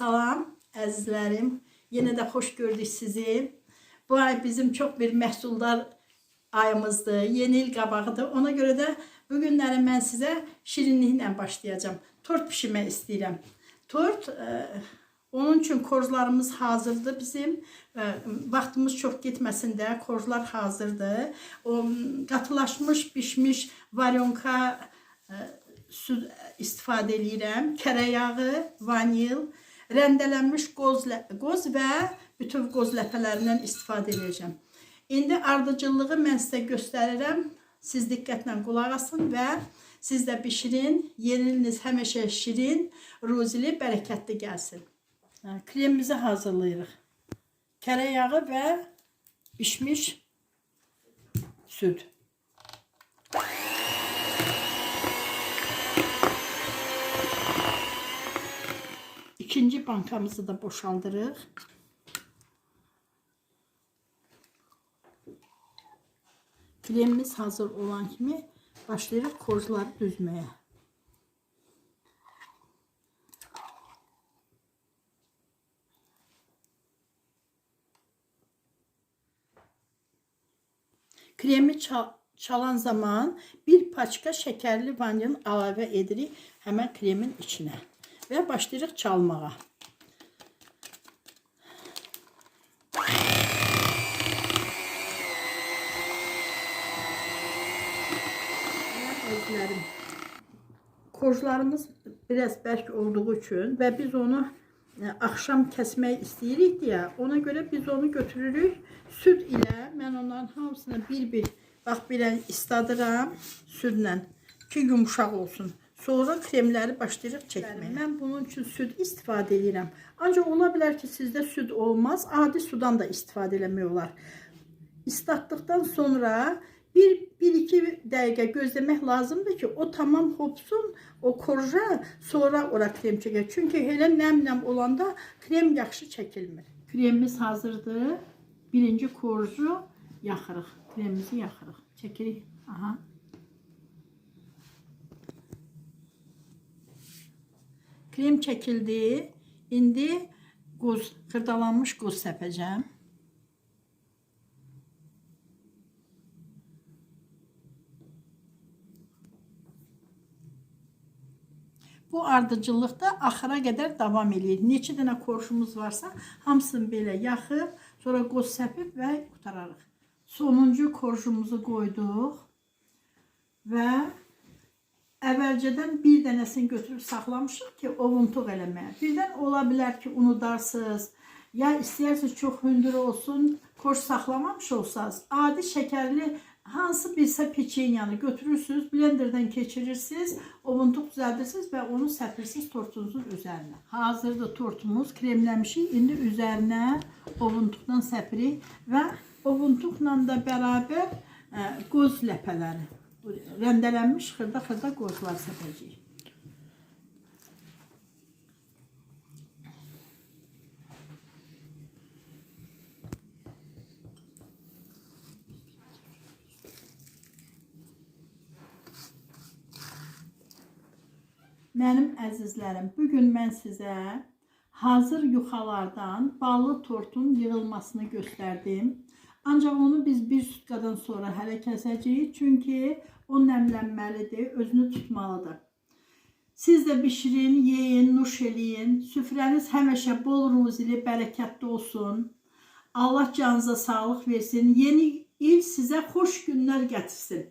Salam əzizlərim. Yenə də xoş gördük sizi. Bu ay bizim çox bir məhsuldar ayımızdır. Yeni il qabağıdır. Ona görə də bu günləri mən sizə şirinliklə başlayacağam. Tort bişirmək istəyirəm. Tort e, onun üçün korjlarımız hazırdır bizim. E, vaxtımız çox getməsin də korjlar hazırdır. O qatılaşmış, bişmiş varyonka e, süd istifadə edirəm. Kərə yağı, vanil, rəndələnmiş qoz, qoz və bütöv qoz ləpələrindən istifadə edəcəm. İndi ardıcıllığı mən sizə göstərirəm. Siz diqqətlə qulaq asın və siz də bişirin. Yeniniz həmişə şirin, ruzili, bərəkətli gəlsin. Kremimizi hazırlayırıq. Kərə yağı və bişmiş süd. İkinci bankamızı da boşaldırıq. Kremimiz hazır olan kimi başlayırıq korjları düzməyə. Kremi çal- çalan zaman bir paçka şəkərli vanilin əlavə edirik həmən kremin içinə və başlayırıq çalmağa. Özlərim. Korjlarımız biraz bərk olduğu üçün və biz onu e, axşam kəsmək istəyirik deyə, ona görə biz onu götürürük süd ilə. Mən onların hamısını bir-bir bax belə istadıram südlə ki yumşaq olsun. Sonra kremləri başlayırıq çəkməyə. Mən bunun üçün süd istifadə edirəm. Ancaq ola bilər ki, sizdə süd olmaz, adi sudan da istifadə eləmək olar. İslatdıktan sonra bir, bir iki dəqiqə gözləmək lazımdır ki, o tamam hopsun, o korja, sonra ora krem çəkək. Çünki elə nəm-nəm olanda krem yaxşı çəkilmir. Kremimiz hazırdır. Birinci korju yaxırıq. Kremimizi yaxırıq. Çəkirik. Aha. Krem çəkildi. İndi qoz, xırdalanmış qoz səpəcəm. Bu ardıcıllıqda axıra qədər davam eləyir. Neçə dənə korşumuz varsa, hamısını belə yaxıb, sonra qoz səpib və qutararıq. Sonuncu korşumuzu qoyduq və əvvəlcədən bir dənəsini götürüb saxlamışıq ki, ovuntuq eləməyə. Birdən ola bilər ki, unudarsınız, ya istəyirsiniz çox hündür olsun, korş saxlamamış olsanız, adi şəkərli hansı bilsə peçenyanı götürürsünüz, blenderdən keçirirsiniz, ovuntuq düzəldirsiniz və onu səpirsiniz tortunuzun üzərinə. Hazırda tortumuz kremləmişik. İndi üzərinə ovuntuqdan səpirik və ovuntuqla da bərabər ə, qoz ləpələri, bu rəndələnmiş xırda-xırda qozlar səpəcəyik. Mənim əzizlərim, bu gün mən sizə hazır yuxalardan ballı tortun yığılmasını göstərdim. Ancaq onu biz bir sutkadan sonra hələ kəsəcəyik, çünki o nəmlənməlidir, özünü tutmalıdır. Siz də bişirin, yeyin, nuş eləyin. Süfrəniz həmişə bol ruzili, bərəkətli olsun. Allah canınıza sağlıq versin. Yeni il sizə xoş günlər gətirsin.